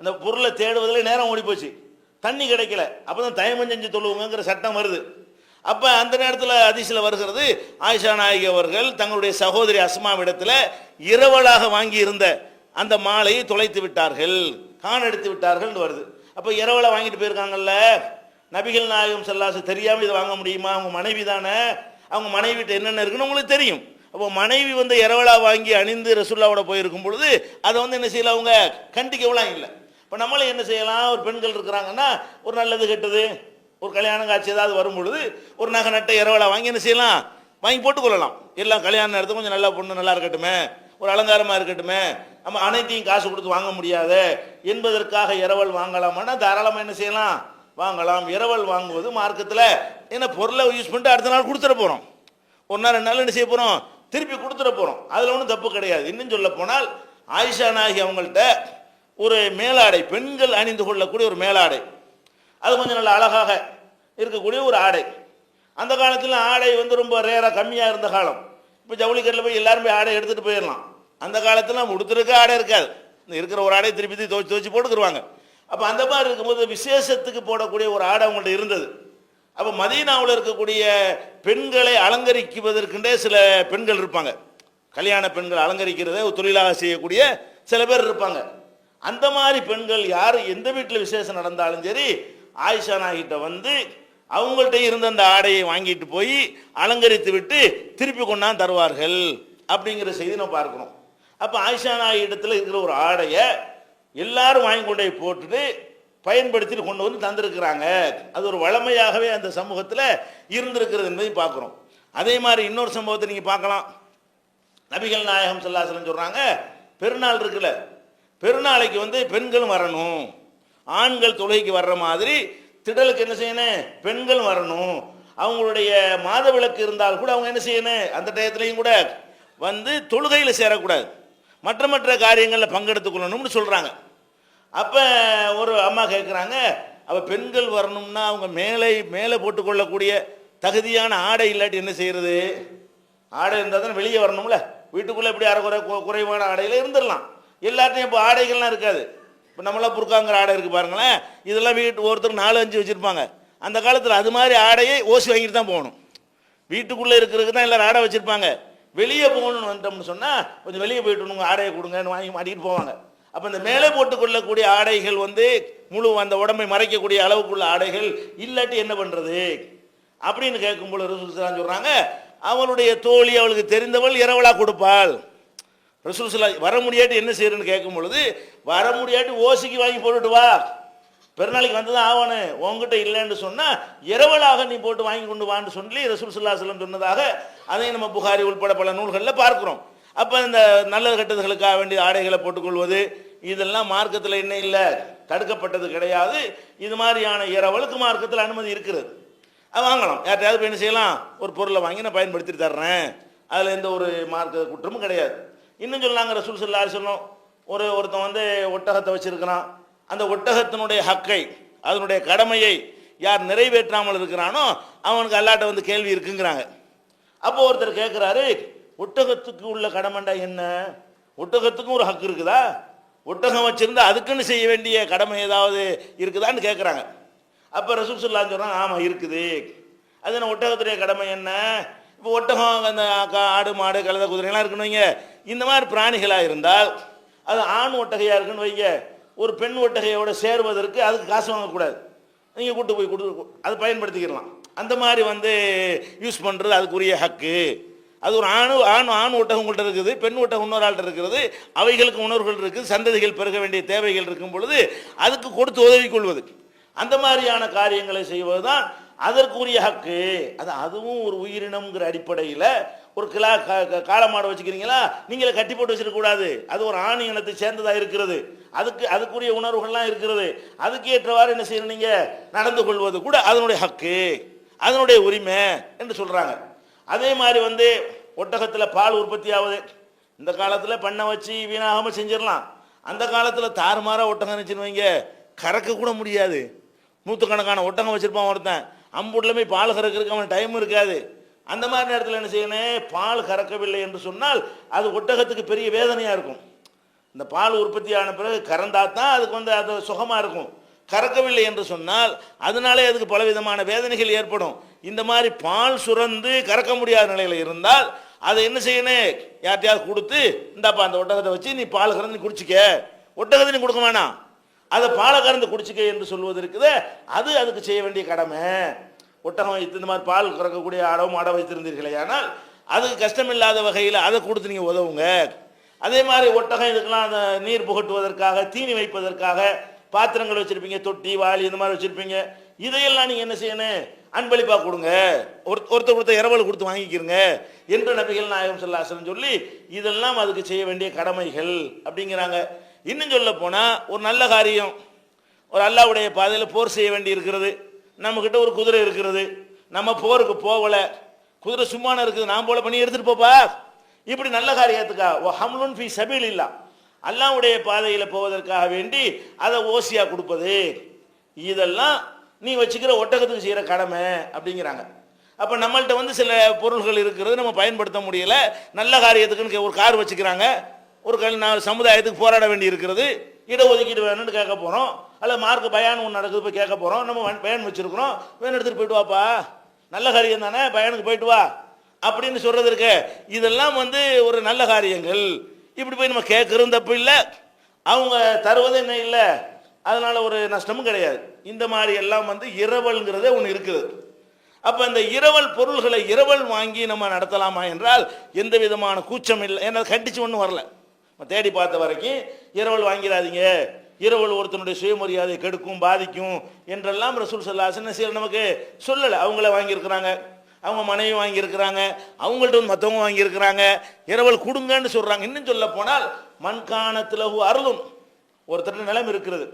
அந்த பொருளை தேடுவதில் நேரம் ஓடி போச்சு தண்ணி கிடைக்கல. அப்போ தான் தயமம் செஞ்சு தொழுவுங்கிற சட்டம் வருது. அப்போ அந்த நேரத்தில் அதிசயில் வருகிறது ஆயிஷா நாயகி அவர்கள் தங்களுடைய சகோதரி அஸ்மாவிடத்தில் இரவலாக வாங்கி இருந்த அந்த மாலையை தொலைத்து விட்டார்கள். காணெடுத்து விட்டார்கள் வருது. அப்போ இரவலை வாங்கிட்டு போயிருக்காங்கல்ல. நபிகள் நாயகம் செல்லாசு தெரியாமல் இதை வாங்க முடியுமா? அவங்க மனைவி தானே? அவங்க மனைவிட்ட என்னென்ன இருக்குன்னு உங்களுக்கு தெரியும். அப்போ மனைவி வந்து இரவலா வாங்கி அணிந்து ரசுல்லாவோட போயிருக்கும் பொழுது அதை வந்து என்ன செய்யலாம் அவங்க? கண்டிக்கவெல்லாம் இல்லை. இப்போ நம்மளே நம்மளும் என்ன செய்யலாம்? ஒரு பெண்கள் இருக்கிறாங்கன்னா ஒரு நல்லது கெட்டது ஒரு கல்யாணம் காட்சி ஏதாவது வரும் பொழுது ஒரு நகை நட்டை இரவலா வாங்கி என்ன செய்யலாம்? வாங்கி போட்டுக்கொள்ளலாம். எல்லாம் கல்யாண நேரத்துக்கு கொஞ்சம் நல்லா பொண்ணு நல்லா இருக்கட்டுமே ஒரு அலங்காரமாக இருக்கட்டுமே நம்ம அனைத்தையும் காசு கொடுத்து வாங்க முடியாது என்பதற்காக இரவல் வாங்கலாமான்னா தாராளமாக என்ன செய்யலாம்? வாங்கலாம் இரவல் வாங்குவது மார்க்கத்தில். என்ன பொருளை யூஸ் பண்ணிட்டு அடுத்த நாள் கொடுத்துட போகிறோம் ஒரு நாள் ரெண்டு நாள் என்ன செய்ய போகிறோம் திருப்பி கொடுத்துட போகிறோம் அதில் ஒன்றும் தப்பு கிடையாது. இன்னும் சொல்ல போனால் ஆயிஷா நாயகி அவங்கள்ட்ட ஒரு மேலாடை பெண்கள் அணிந்து கொள்ளக்கூடிய ஒரு மேலாடை. அது கொஞ்சம் நல்ல அழகாக இருக்கக்கூடிய ஒரு ஆடை. அந்த காலத்தில் ஆடை வந்து ரொம்ப ரேராக கம்மியாக இருந்த காலம். இப்போ ஜவுளிக்கடையில் போய் எல்லாரும் போய் ஆடை எடுத்துகிட்டு போயிடலாம். அந்த காலத்தில் உடுத்துருக்க ஆடை இருக்காது. இந்த இருக்கிற ஒரு ஆடையை திருப்பி திருப்பி துவச்சி துவச்சி போட்டுக்கிருவாங்க. அப்போ அந்த மாதிரி இருக்கும்போது விசேஷத்துக்கு போடக்கூடிய ஒரு ஆடை அவங்கள்ட்ட இருந்தது. அப்போ மதீனாவில் இருக்கக்கூடிய பெண்களை அலங்கரிக்குவதற்குண்டே சில பெண்கள் இருப்பாங்க. கல்யாண பெண்கள் அலங்கரிக்கிறத தொழிலாக செய்யக்கூடிய சில பேர் இருப்பாங்க. அந்த மாதிரி பெண்கள் யார் எந்த வீட்டில் விசேஷம் நடந்தாலும் சரி ஆயிஷா நாய்கிட்ட வந்து அவங்கள்ட்ட இருந்த அந்த ஆடையை வாங்கிட்டு போய் அலங்கரித்து விட்டு திருப்பி கொண்டாந்து தருவார்கள். அப்படிங்கிற செய்தி நம்ம பார்க்கணும். அப்போ ஆயிஷா நாய் இடத்துல இருக்கிற ஒரு ஆடையை எல்லாரும் வாங்கி கொண்டு போய் போட்டுட்டு பயன்படுத்திட்டு கொண்டு வந்து தந்திருக்கிறாங்க. அது ஒரு வளமையாகவே அந்த சமூகத்தில் இருந்திருக்கிறது என்பதை பார்க்குறோம். அதே மாதிரி இன்னொரு சம்பவத்தை நீங்கள் பார்க்கலாம். நபிகள் நாயகம் சொல்லாசலம் சொல்கிறாங்க பெருநாள் இருக்குல்ல பெருநாளைக்கு வந்து பெண்களும் வரணும். ஆண்கள் தொழுகைக்கு வர்ற மாதிரி திடலுக்கு என்ன செய்யணும்? பெண்கள் வரணும். அவங்களுடைய மாத விளக்கு இருந்தால் கூட அவங்க என்ன செய்யணும்? அந்த டயத்துலையும் கூட வந்து தொழுகையில் சேரக்கூடாது. மற்ற மற்ற காரியங்களில் பங்கெடுத்துக் கொள்ளணும்னு சொல்கிறாங்க அப்போ ஒரு அம்மா கேட்குறாங்க அப்போ பெண்கள் வரணும்னா அவங்க மேலே மேலே போட்டுக்கொள்ளக்கூடிய தகுதியான ஆடை இல்லாட்டி என்ன செய்யறது? ஆடை இருந்தால் தானே வெளியே வரணும்ல. வீட்டுக்குள்ளே எப்படி அரைக்குறை குறை குறைவான ஆடையில் இருந்துடலாம். எல்லாத்தையும் இப்போ ஆடைகள்லாம் இருக்காது. இப்போ நம்மளாம் புர்காங்கிற ஆடை இருக்குது பாருங்களேன். இதெல்லாம் வீட்டு ஒருத்தருக்கு நாலு அஞ்சு வச்சுருப்பாங்க. அந்த காலத்தில் அது மாதிரி ஆடையை ஓசி வாங்கிட்டு தான் போகணும். வீட்டுக்குள்ளே இருக்கிறதுக்கு தான் எல்லோரும் ஆடை வச்சுருப்பாங்க. வெளியே போகணும்னு வந்துட்டோம்னு சொன்னால் கொஞ்சம் வெளியே போயிட்டு உங்கள் ஆடையை கொடுங்கன்னு வாங்கி மாட்டிக்கிட்டு போவாங்க. அப்போ இந்த மேலே போட்டுக்கொள்ளக்கூடிய ஆடைகள் வந்து முழு அந்த உடம்பை மறைக்கக்கூடிய அளவுக்குள்ள ஆடைகள் இல்லாட்டி என்ன பண்ணுறது அப்படின்னு கேட்கும் போல ரசூல் சொல்கிறாங்க அவளுடைய தோழி அவளுக்கு தெரிந்தவள் இரவலா கொடுப்பாள். ரசூல் வர முடியாட்டி என்ன செய்யறன்னு கேட்கும் பொழுது வர முடியாட்டி ஓசிக்கு வாங்கி போட்டுட்டு வா. பெருநாளைக்கு வந்து தான் ஆகணும் உங்ககிட்ட இல்லைன்னு சொன்னால் இரவலாக நீ போட்டு வாங்கி கொண்டு வான்னு சொல்லி ரசூல் சுல்லா சொன்னதாக அதையும் நம்ம புகாரி உட்பட பல நூல்களில் பார்க்குறோம். அப்போ இந்த நல்ல கெட்டதுகளுக்காக வேண்டிய ஆடைகளை போட்டுக்கொள்வது இதெல்லாம் மார்க்கத்தில் என்ன இல்லை. தடுக்கப்பட்டது கிடையாது. இது மாதிரியான இரவலுக்கு மார்க்கத்தில் அனுமதி இருக்கிறது. அது வாங்கலாம். யார்ட்டையாவது போய் என்ன செய்யலாம்? ஒரு பொருளை வாங்கி நான் பயன்படுத்தி தர்றேன். அதில் எந்த ஒரு மார்க்க குற்றமும் கிடையாது. இன்னும் சொல்லாங்க ரசூல் ஸல்லல்லாஹு சொன்னோம் ஒரு ஒருத்தன் வந்து ஒட்டகத்தை வச்சிருக்கிறான். அந்த ஒட்டகத்தினுடைய ஹக்கை அதனுடைய கடமையை யார் நிறைவேற்றாமல் இருக்கிறானோ அவனுக்கு அல்லாட்ட வந்து கேள்வி இருக்குங்கிறாங்க. அப்போ ஒருத்தர் கேட்குறாரு ஒட்டகத்துக்கு உள்ள கடமைண்டா என்ன? ஒட்டகத்துக்கும் ஒரு ஹக்கு இருக்குதா? ஒட்டகம் வச்சிருந்தா அதுக்குன்னு செய்ய வேண்டிய கடமை ஏதாவது இருக்குதான்னு கேட்குறாங்க அப்போ ரசூல் சொல்லான்னு சொல்கிறாங்க ஆமாம் இருக்குது. அது என்ன ஒட்டகத்துடைய கடமை என்ன? இப்போ ஒட்டகம் அந்த கா- ஆடு மாடு கழுத குதிரைலாம் இருக்குன்னு வைங்க. இந்த மாதிரி பிராணிகளாக இருந்தால் அது ஆண் ஒட்டகையாக இருக்குன்னு வைங்க. ஒரு பெண் ஒட்டகையோட சேருவதற்கு அதுக்கு காசு வாங்கக்கூடாது. நீங்கள் கூட்டு போய் கொடு அதை பயன்படுத்திக்கிடலாம். அந்த மாதிரி வந்து யூஸ் பண்ணுறது அதுக்குரிய ஹக்கு. அது ஒரு ஆணு ஆண் ஆண் ஒட்டகம் உங்கள்கிட்ட இருக்குது பெண் ஒட்டகம் இன்னொரு ஆள்கிட்ட இருக்கிறது அவைகளுக்கு உணர்வுகள் இருக்குது சந்ததிகள் பெருக வேண்டிய தேவைகள் இருக்கும் பொழுது அதுக்கு கொடுத்து உதவி கொள்வது. அந்த மாதிரியான காரியங்களை செய்வது தான் அதற்குரிய ஹக்கு. அது அதுவும் ஒரு உயிரினம்ங்கிற அடிப்படையில் ஒரு கிலா கா- வச்சுக்கிறீங்களா? நீங்களே கட்டி போட்டு வச்சிடக்கூடாது அது ஒரு ஆண் இனத்தை சேர்ந்ததாக இருக்கிறது. அதுக்கு அதுக்குரிய உணர்வுகள்லாம் இருக்கிறது. அதுக்கு ஏற்றவாறு என்ன செய்யணும் நீங்கள் நடந்து கொள்வது கூட அதனுடைய ஹக்கு அதனுடைய உரிமை என்று சொல்கிறாங்க அதே மாதிரி வந்து ஒட்டகத்தில் பால் உற்பத்தி ஆகுது இந்த காலத்தில் பண்ணை வச்சு வீணாகாமல் செஞ்சிடலாம். அந்த காலத்தில் தாறுமாறாக ஒட்டகம் வச்சுருவீங்க வைங்க கறக்க கூட முடியாது. நூற்றுக்கணக்கான ஒட்டகம் வச்சுருப்பான் ஒருத்தன். அம்புட்டில் போய் பால் கறக்கிறதுக்கு அவன் டைம் இருக்காது. அந்த மாதிரி நேரத்தில் என்ன செய்யணும்? பால் கறக்கவில்லை என்று சொன்னால் அது ஒட்டகத்துக்கு பெரிய வேதனையாக இருக்கும். இந்த பால் உற்பத்தி ஆன பிறகு கறந்தா தான் அதுக்கு வந்து அது சுகமாக இருக்கும். கறக்கவில்லை என்று சொன்னால் அதனாலே அதுக்கு பலவிதமான வேதனைகள் ஏற்படும். இந்த மாதிரி பால் சுரந்து கறக்க முடியாத நிலையில் இருந்தால் அதை என்ன செய்யணும்? யார்ட்டையாவது கொடுத்து இந்தாப்பா அந்த ஒட்டகத்தை வச்சு நீ பால் கறந்து நீ குடிச்சிக்க. ஒட்டகத்தை நீ கொடுக்க வேணாம். அதை பாலை கறந்து குடிச்சிக்க என்று சொல்வது இருக்குது. அது அதுக்கு செய்ய வேண்டிய கடமை. ஒட்டகம் வைத்து இந்த மாதிரி பால் கறக்கக்கூடிய அடவும் மாடோ வைத்திருந்தீர்களே ஆனால் அதுக்கு கஷ்டமில்லாத வகையில் அதை கொடுத்து நீங்கள் உதவுங்க. அதே மாதிரி ஒட்டகம் இதுக்கெல்லாம் அந்த நீர் புகட்டுவதற்காக தீனி வைப்பதற்காக பாத்திரங்கள் வச்சிருப்பீங்க தொட்டி வாளி இந்த மாதிரி வச்சிருப்பீங்க. இதையெல்லாம் நீங்க என்ன செய்யணும்? அன்பளிப்பா கொடுங்க. ஒரு ஒருத்தர் ஒருத்தர் இரவல் கொடுத்து வாங்கிக்கிறங்க. என்று நபிகள் நாயகம் சொல்லாசன் சொல்லி இதெல்லாம் அதுக்கு செய்ய வேண்டிய கடமைகள் அப்படிங்கிறாங்க. இன்னும் சொல்ல போனா ஒரு நல்ல காரியம். ஒரு அல்லாவுடைய பாதையில் போர் செய்ய வேண்டி இருக்கிறது. நம்மக்கிட்ட ஒரு குதிரை இருக்கிறது நம்ம போருக்கு போகல. குதிரை சும்மான இருக்குது நான் போல பண்ணி எடுத்துட்டு போப்பா. இப்படி நல்ல காரியத்துக்கா? ஓ ஹம்லுன் ஃபி சபீல் இல்லா அல்லாவுடைய பாதையில் போவதற்காக வேண்டி அதை ஓசியாக கொடுப்பது. இதெல்லாம் நீ வச்சுக்கிற ஒட்டகத்துக்கு செய்கிற கடமை அப்படிங்கிறாங்க. அப்போ நம்மள்கிட்ட வந்து சில பொருள்கள் இருக்கிறது நம்ம பயன்படுத்த முடியல. நல்ல காரியத்துக்குன்னு ஒரு கார் வச்சுக்கிறாங்க. ஒரு கல் நான் சமுதாயத்துக்கு போராட வேண்டி இருக்கிறது. இடஒதுக்கீடு வேணும்னு கேட்க போகிறோம் அல்ல மார்க் பயான் ஒன்று நடக்குது போய் கேட்க போகிறோம் நம்ம பயன் வச்சுருக்கிறோம். வேணும் எடுத்துகிட்டு போயிட்டு வாப்பா. நல்ல காரியம் தானே? பயனுக்கு போயிட்டு வா. அப்படின்னு சொல்கிறது இருக்கு. இதெல்லாம் வந்து ஒரு நல்ல காரியங்கள். இப்படி போய் நம்ம கேட்குறோம் தப்பு இல்லை. அவங்க தருவது என்ன இல்லை. அதனால் ஒரு நஷ்டமும் கிடையாது. இந்த மாதிரி எல்லாம் வந்து இரவல்ங்கிறதே ஒன்று இருக்குது. அப்போ இந்த இரவல் பொருள்களை இரவல் வாங்கி நம்ம நடத்தலாமா என்றால் எந்த விதமான கூச்சம் இல்லை. ஏன்னா கண்டிச்சு ஒன்றும் வரல. நம்ம தேடி பார்த்த வரைக்கும் இரவல் வாங்கிடாதீங்க. இரவல் ஒருத்தனுடைய சுயமரியாதை கெடுக்கும் பாதிக்கும் என்றெல்லாம் ரசூல் சின்ன சில நமக்கு சொல்லலை. அவங்கள வாங்கியிருக்கிறாங்க. அவங்க மனைவி வாங்கியிருக்கிறாங்க அவங்கள்ட்ட வந்து மற்றவங்க வாங்கியிருக்கிறாங்க இரவல் கொடுங்கன்னு சொல்கிறாங்க இன்னும் சொல்ல போனால் மண்காணத்தில் அருளும். ஒருத்தர் நிலம் இருக்கிறது.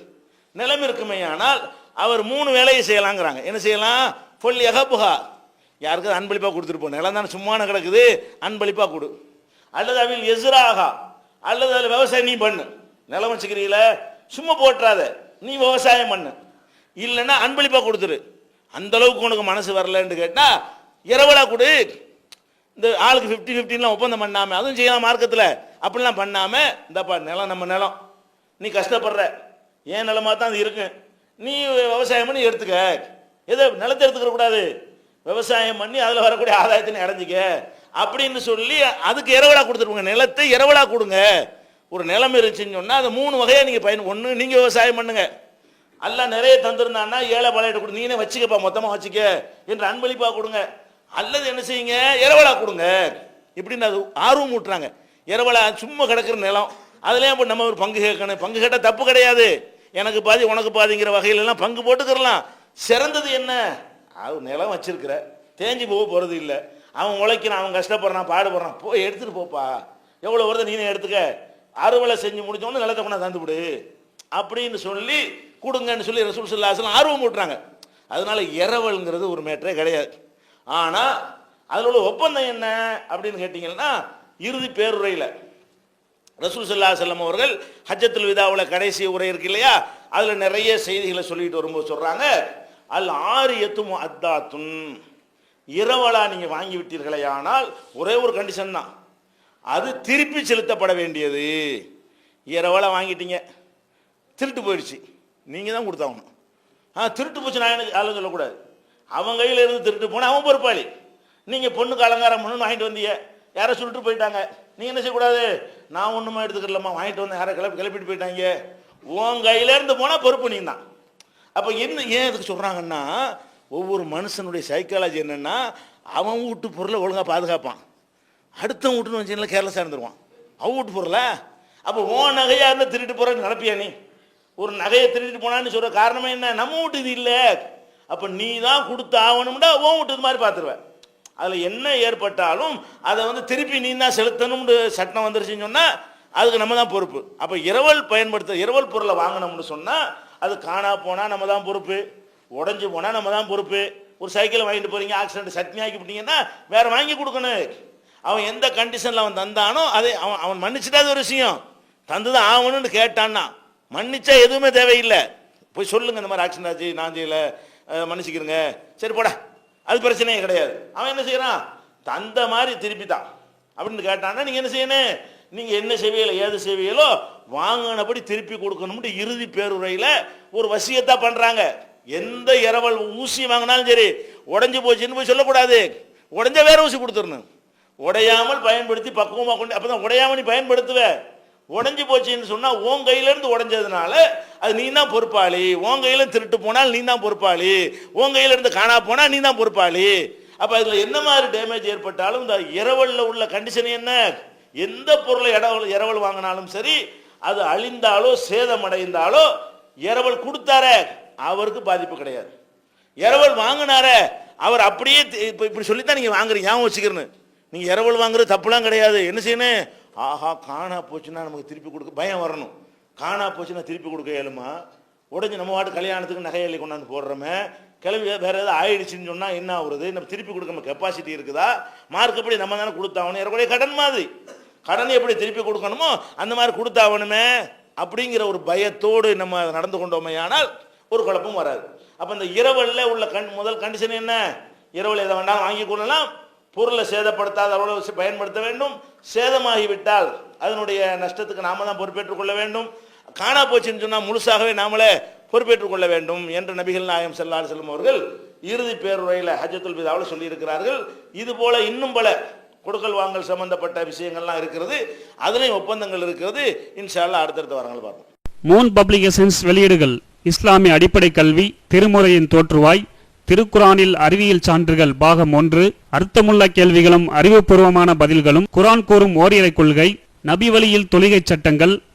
நிலம் இருக்குமே ஆனால் அவர் மூணு வேலையை செய்யலாங்கிறாங்க. என்ன செய்யலாம்? பொல் எகப்புகா யாருக்காவது அன்பளிப்பாக கொடுத்துட்டு போகணும் நிலம் தானே சும்மான கிடக்குது. அன்பளிப்பாக கொடு. அல்லது அவள் எதிராகா அல்லது அதில் விவசாயம் நீ பண்ணு. நிலம் வச்சுக்கிறீங்கள சும்மா போட்டுறாத நீ விவசாயம் பண்ணு. இல்லைன்னா அன்பளிப்பாக கொடுத்துரு. அந்த அளவுக்கு உனக்கு மனசு வரலன்னு கேட்டால் இரவலா கொடு. இந்த ஆளுக்கு ஃபிஃப்டி ஃபிஃப்டின்லாம் ஒப்பந்தம் பண்ணாமல் அதுவும் செய்யலாம் மார்க்கத்தில். அப்படிலாம் பண்ணாமல் இந்தப்பா நிலம் நம்ம நிலம். நீ கஷ்டப்படுற. ஏன் நிலமாக தான் அது இருக்கு? நீ விவசாயம் பண்ணி எடுத்துக்க. எதை நிலத்தை எடுத்துக்கிற கூடாது. விவசாயம் பண்ணி அதில் வரக்கூடிய ஆதாயத்தை நீ அடைஞ்சிக்க. அப்படின்னு சொல்லி அதுக்கு இரவலா கொடுத்துருவாங்க நிலத்தை இரவலா கொடுங்க. ஒரு நிலம் இருந்துச்சுன்னு சொன்னால் அதை மூணு வகையாக நீங்கள் பயன் ஒன்று நீங்கள் விவசாயம் பண்ணுங்க. எல்லாம் நிறைய தந்திருந்தான்னா ஏழை பாளையிட்ட கொடு நீனே வச்சுக்கப்பா மொத்தமாக வச்சுக்க. என்று அன்பளிப்பாக கொடுங்க. அல்லது என்ன செய்யுங்க? இரவலா கொடுங்க. இப்படின்னு அது ஆர்வம் ஊட்டுறாங்க. இரவலா சும்மா கிடக்கிற நிலம். அதுலேயும் அப்போ நம்ம ஒரு பங்கு கேட்கணும். பங்கு கேட்டால் தப்பு கிடையாது. எனக்கு பாதி உனக்கு பாதிங்கிற வகையிலலாம் பங்கு போட்டுக்கிறலாம். சிறந்தது என்ன? அது நிலம் வச்சிருக்கிற. தேஞ்சு போக போகிறது இல்லை. அவன் உழைக்கிறான் அவன் கஷ்டப்படுறான் பாடுபடுறான். போய் எடுத்துகிட்டு போப்பா. எவ்வளோ வருது நீனே எடுத்துக்க. அறுவலை செஞ்சு முடிச்சோன்னு நிலத்தை கொண்டா தந்துவிடு அப்படின்னு சொல்லி கொடுங்கன்னு சொல்லி ரசூல் சொல்லாசலாம் ஆர்வம் ஊட்டுறாங்க. அதனால இரவல்ங்கிறது ஒரு மேட்டரே கிடையாது. ஆனால் அதில் உள்ள ஒப்பந்தம் என்ன அப்படின்னு கேட்டிங்கன்னா இறுதி பேருரையில். ரசூல் சல்லா செல்லம் அவர்கள் ஹஜ்ஜத்துல் விதாவில் கடைசி உரை இருக்கு இல்லையா? அதில் நிறைய செய்திகளை சொல்லிட்டு வரும்போது சொல்கிறாங்க அல் ஆறு எத்தும் அத்தாத்துன் இரவலா நீங்கள் வாங்கி விட்டீர்களே ஆனால் ஒரே ஒரு கண்டிஷன் தான். அது திருப்பி செலுத்தப்பட வேண்டியது. இரவலா வாங்கிட்டீங்க திருட்டு போயிடுச்சு. நீங்கள் தான் கொடுத்தாகணும். ஆ திருட்டு போச்சு நான் எனக்கு ஆளும் சொல்லக்கூடாது. அவன் கையில் இருந்து திருட்டு போனால் அவன் பொறுப்பாளி. நீங்கள் பொண்ணுக்கு அலங்காரம் பண்ணுன்னு வாங்கிட்டு வந்தீங்க யாரை சொல்லிட்டு போயிட்டாங்க. நீங்கள் என்ன செய்யக்கூடாது? நான் ஒன்றுமா எடுத்துக்கலாமா வாங்கிட்டு வந்தேன் யாரை கிளப்பி கிளப்பிட்டு போயிட்டாங்க. உன் கையிலேருந்து போனால் பொறுப்பு நீ தான் அப்போ என்ன ஏன் இதுக்கு சொல்கிறாங்கன்னா ஒவ்வொரு மனுஷனுடைய சைக்காலஜி என்னென்னா அவன் வீட்டு பொருளை ஒழுங்காக பாதுகாப்பான். அடுத்த வீட்டுன்னு வச்சுங்களா கேர்லஸாக இருந்துருவான். அவன் வீட்டு பொருளை? அப்போ உன் நகையாக இருந்தால் திருட்டு போகிறேன்னு நினப்பியா நீ? ஒரு நகையை திருட்டு போனான்னு சொல்கிற காரணமே என்ன? நம்ம வீட்டு இது இல்லை. அப்போ நீ தான் கொடுத்து ஆகணும்டா உன் விட்டது இது மாதிரி பார்த்துருவேன். அதில் என்ன ஏற்பட்டாலும் அதை வந்து திருப்பி நீ தான் செலுத்தணும்னு சட்டம் வந்துருச்சுன்னு சொன்னால் அதுக்கு நம்ம தான் பொறுப்பு. அப்போ இரவல் பயன்படுத்த இரவல் பொருளை வாங்கினோம்னு சொன்னால் அது காணா போனால் நம்ம தான் பொறுப்பு. உடஞ்சி போனால் நம்ம தான் பொறுப்பு. ஒரு சைக்கிளை வாங்கிட்டு போகிறீங்க ஆக்சிடென்ட் சட்னி ஆக்கி விட்டீங்கன்னா வேறு வாங்கி கொடுக்கணும். அவன் எந்த கண்டிஷனில் அவன் தந்தானோ அதை அவன் அவன் மன்னிச்சுட்டா அது ஒரு விஷயம். தந்து தான் ஆகணும்னு கேட்டான்னா மன்னிச்சா எதுவுமே தேவையில்லை. போய் சொல்லுங்க இந்த மாதிரி ஆக்சிடென்ட் ஆச்சு நான் செய்யலை. மன்னிச்சுக்கிறேங்க சரி போடா. அது பிரச்சனையே கிடையாது. அவன் என்ன செய்யறான்? தந்த மாதிரி திருப்பி தான் அப்படின்னு கேட்டான்னா நீங்கள் என்ன செய்யணும்? நீங்கள் என்ன செய்வீங்களோ ஏது செய்வீங்களோ வாங்கினபடி திருப்பி கொடுக்கணும்னு இறுதி பேருரையில் ஒரு வசியத்தா பண்ணுறாங்க எந்த இரவல் ஊசி வாங்கினாலும் சரி உடஞ்சி போச்சுன்னு போய் சொல்லக்கூடாது. உடஞ்ச வேற ஊசி கொடுத்துடணும். உடையாமல் பயன்படுத்தி பக்குவமாக கொண்டு அப்போ தான் உடையாமல் நீ பயன்படுத்துவேன் உடஞ்சி போச்சுன்னு சொன்னால் உன் கையிலேருந்து உடஞ்சதுனால அது நீ தான் பொறுப்பாளி. உன் கையில் திருட்டு போனால் நீ தான் பொறுப்பாளி. உன் கையிலேருந்து காணா போனால் நீ தான் பொறுப்பாளி. அப்போ அதில் என்ன மாதிரி டேமேஜ் ஏற்பட்டாலும் இந்த இரவலில் உள்ள கண்டிஷன் என்ன? எந்த பொருளை இடவல் இரவல் வாங்கினாலும் சரி அது அழிந்தாலோ சேதமடைந்தாலோ இரவல் கொடுத்தாரே அவருக்கு பாதிப்பு கிடையாது. இரவல் வாங்கினாரே அவர் அப்படியே இப்போ இப்படி சொல்லித்தான் நீங்கள் வாங்குறீங்க. ஞாபகம் வச்சுக்கிறேன்னு. நீங்கள் இரவல் வாங்குறது தப்புலாம் கிடையாது. என்ன செய்யணும்? ஆஹா காணா போச்சுன்னா நமக்கு திருப்பி கொடுக்க பயம் வரணும். காணா போச்சுன்னா திருப்பி கொடுக்க இயலுமா? உடஞ்சி நம்ம வாட்டு கல்யாணத்துக்கு நகையள்ளி கொண்டாந்து போடுறோமே. கிளம்பி வேறு ஏதாவது ஆயிடுச்சுன்னு சொன்னால் என்ன ஆகுறது நம்ம திருப்பி கொடுக்க நம்ம கெப்பாசிட்டி இருக்குதா? மார்க்கப்படி நம்ம தானே கொடுத்தாகணும்? ஏறக்கூடிய கடன் மாதிரி. கடனை எப்படி திருப்பி கொடுக்கணுமோ அந்த மாதிரி கொடுத்தாகணுமே. அப்படிங்கிற ஒரு பயத்தோடு நம்ம நடந்து கொண்டோமேயானால் ஒரு குழப்பம் வராது. அப்போ இந்த இரவலில் உள்ள கண் முதல் கண்டிஷன் என்ன? இரவில் எதை வேண்டாம் வாங்கி கொள்ளலாம். பொருளை சேதப்படுத்தாத அளவு பயன்படுத்த வேண்டும். சேதமாகிவிட்டால் அதனுடைய நஷ்டத்துக்கு நாம தான் பொறுப்பேற்றுக் கொள்ள வேண்டும். காணா போச்சுன்னு சொன்னால் முழுசாகவே நாமளே பொறுப்பேற்றுக் கொள்ள வேண்டும் என்று நபிகள் நாயம் செல்லால் செல்லும் அவர்கள் இறுதி பேருரையில் ஹஜத்துல் பிதாவில் சொல்லியிருக்கிறார்கள். இது போல இன்னும் பல கொடுக்கல் வாங்கல் சம்பந்தப்பட்ட விஷயங்கள்லாம் இருக்கிறது. அதுலேயும் ஒப்பந்தங்கள் இருக்கிறது. இன்ஷா அடுத்தடுத்த வாரங்கள் பார்ப்போம். மூன் பப்ளிகேஷன்ஸ் வெளியீடுகள். இஸ்லாமிய அடிப்படை கல்வி திருமுறையின் தோற்றுவாய் திருக்குரானில் அறிவியல் சான்றுகள் பாகம் ஒன்று. அர்த்தமுள்ள கேள்விகளும் அறிவுபூர்வமான பதில்களும் குரான் கூறும் ஓரிரை கொள்கை. நபி வழியில் தொழுகை சட்டங்கள்.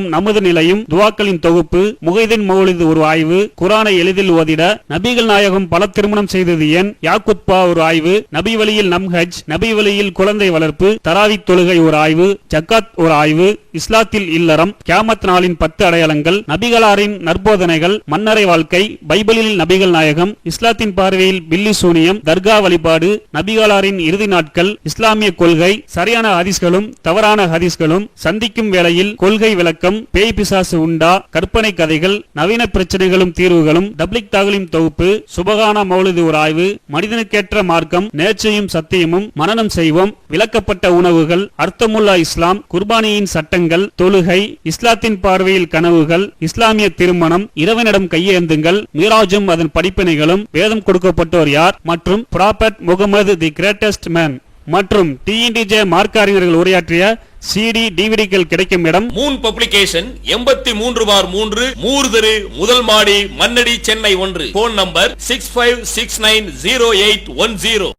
தோழர்களும் நமது நிலையும் துவாக்களின் தொகுப்பு முகைதின் மௌலிது ஒரு ஆய்வு குரானை எளிதில் ஓதிட நபிகள் நாயகம் பல திருமணம் செய்தது ஏன்? யாக்குத்பா ஒரு ஆய்வு நபி வழியில் நம் ஹஜ் நபி வழியில் குழந்தை வளர்ப்பு தராவி தொழுகை ஒரு ஆய்வு ஜக்காத் ஒரு ஆய்வு இஸ்லாத்தில் இல்லறம் கியாமத் நாளின் பத்து அடையாளங்கள் நபிகளாரின் நற்போதனைகள் மன்னரை வாழ்க்கை பைபிளில் நபிகள் நாயகம் இஸ்லாத்தின் பார்வையில் பில்லி சூனியம் தர்கா வழிபாடு நபிகளாரின் இறுதி நாட்கள் இஸ்லாமிய கொள்கை சரியான ஹதீஸ்களும் தவறான ஹதீஸ்களும் சந்திக்கும் வேளையில் கொள்கை விளக்கம் பேய் பிசாசு உண்டா? கற்பனை கதைகள் நவீன பிரச்சனைகளும் தீர்வுகளும் டப்ளிக் தாகலின் தொகுப்பு சுபகான மௌலிது ஒரு ஆய்வு மனிதனுக்கேற்ற மார்க்கம் நேர்ச்சையும் சத்தியமும் மனனம் செய்வோம் விளக்கப்பட்ட உணவுகள் அர்த்தமுல்லா இஸ்லாம் குர்பானியின் சட்டங்கள் தொழுகை இஸ்லாத்தின் பார்வையில் கனவுகள் இஸ்லாமிய திருமணம் இரவனிடம் கையேந்துங்கள் மீராஜும் அதன் படிப்பினைகளும் வேதம் கொடுக்கப்பட்டோர் யார்? மற்றும் prophet Muhammad the greatest man மற்றும் டிஎன்டிஜே மார்க்க அறிஞர்கள் உரையாற்றிய சிடி டிவிடிகள் கிடைக்கும் இடம். மூன் பப்ளிகேஷன் எண்பத்தி மூன்று பார் மூன்று மூர்தரு முதல் மாடி மன்னடி சென்னை ஒன்று. Phone number six five six nine zero eight one zero